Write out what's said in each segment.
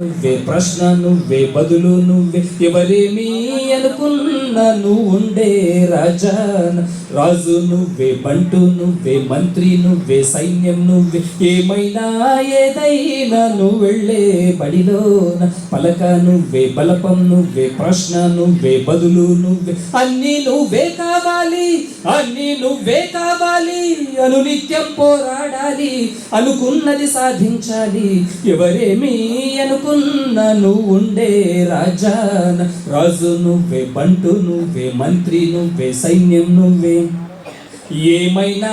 నువ్వే ప్రశ్న నువ్వే బదులు నువ్వే ఎవరేమీ అనుకున్న నువ్వు ఉండే రాజా రాజు నువ్వే బంటు నువ్వే మంత్రి నువ్వే సైన్యం నువ్వే ఏమైనా ఏదైనా నువ్వు వెళ్ళే బడిలోన. పలక నువ్వే బలపం నువ్వే ప్రశ్న నువ్వే బదులు నువ్వే అన్ని నువ్వే కావాలి అన్ని నువ్వే కావాలి. అనునిత్యం పోరాడాలి అనుకున్నది సాధించాలి ఎవరేమీ అనుకున్న నువ్వు ఉండే రాజాన. రాజు నువ్వే బంటు నువ్వే మంత్రి నువ్వే సైన్యం నువ్వే. ఏమైనా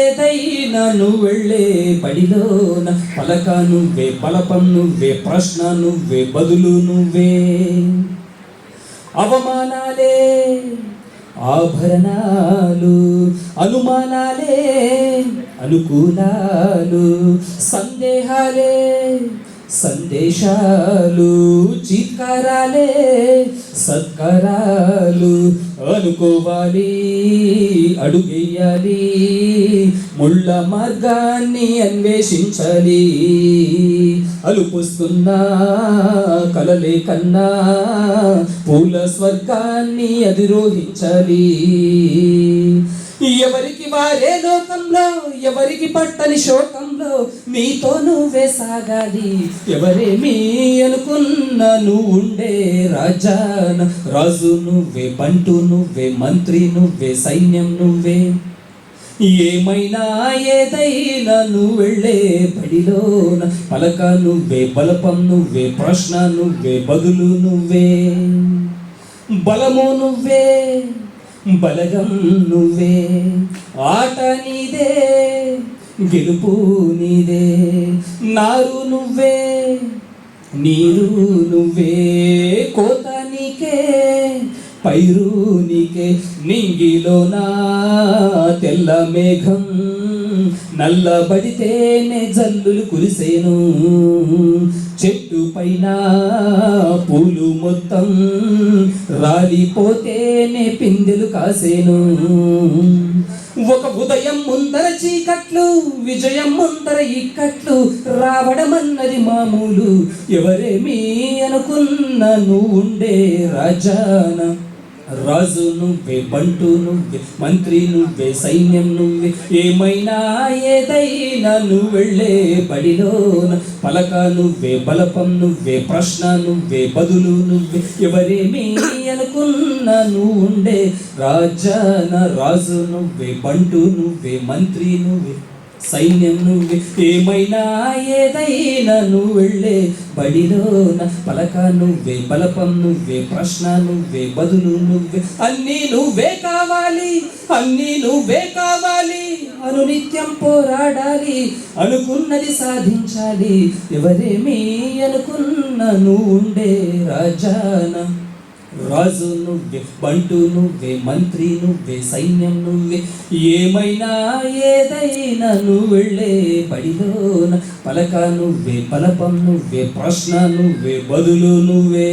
ఏదైనా నువ్వు వెళ్ళే బడిలోన పలక నువ్వే పలపం నువ్వే ప్రశ్న నువ్వే బదులు నువ్వే. అవమానాలే ఆభరణాలు అనుమానాలే అనుకూలాలు సందేహాలే. సందేశాలు చిత్కరాలే సత్కారాలు అనుకోవాలి అడుగేయాలి ముళ్ళ మార్గాన్ని అన్వేషించాలి. అలుపుస్తున్నా కలలే కన్నా పూల స్వర్గాన్ని అధిరోహించాలి. ఎవరికి వారే లోకంలో ఎవరికి పట్టని శోకంలో నీతో నువ్వే సాగాలి. ఎవరేమీ అనుకున్న నువ్వు ఉండే రాజాన రాజు నువ్వే పంటు నువ్వే మంత్రి నువ్వే సైన్యం నువ్వే. ఏమైనా ఏదైనా నువ్వు వెళ్ళే బడిలోన పలక నువ్వే బలపం నువ్వే ప్రశ్న నువ్వే బదులు నువ్వే. బలము నువ్వే. బలగం నువ్వే ఆట నీదే గెలుపు నీదే నారు నువ్వే నీరు నువ్వే కోత నీకే పైరు నీకే నింగిలోనా తెల్ల మేఘం. నల్లబడితేనే జల్లులు కురిసేను. చెట్టు పైన పూలు మొత్తం రాలిపోతేనే పిందెలు కాసేను. ఒక ఉదయం ముందర చీకట్లు విజయం ముందర ఇక్కట్లు రావడమన్నది మామూలు. ఎవరేమీ అనుకున్న నువ్వు ఉండే రాజానా? రాజు నువ్వే బంటు నువ్వే మంత్రి నువ్వే సైన్యం నువ్వే ఏమైనా ఏదైనా నువ్వు వెళ్ళే బడిలోన పలక నువ్వే బలపం నువ్వే ప్రశ్న నువ్వే బదులు నువ్వే ఎవరేమీ అనుకున్న నువ్వు ఉండే రాజాన రాజు నువ్వే బంటు నువ్వే మంత్రి నువ్వే సైన్యం నువ్వే ఏమైనా ఏదైనా నువ్వు వెళ్ళే బడిలోన పలక నువ్వే బలపం నువ్వే ప్రశ్న నువ్వే బదులు నువ్వే. అన్నీ నువ్వే కావాలి అన్నీ నువ్వే కావాలి. అనునిత్యం పోరాడాలి అనుకున్నది సాధించాలి. ఎవరేమీ అనుకున్న నువ్వు ఉండే రాజాన. రాజు నువ్వే బంటు నువ్వే మంత్రి నువ్వే సైన్యం నువ్వే ఏమైనా ఏదైనా నువ్వు వెళ్ళే బడిలోన పలక నువ్వే పలపం నువ్వే ప్రశ్న నువ్వే బదులు నువ్వే.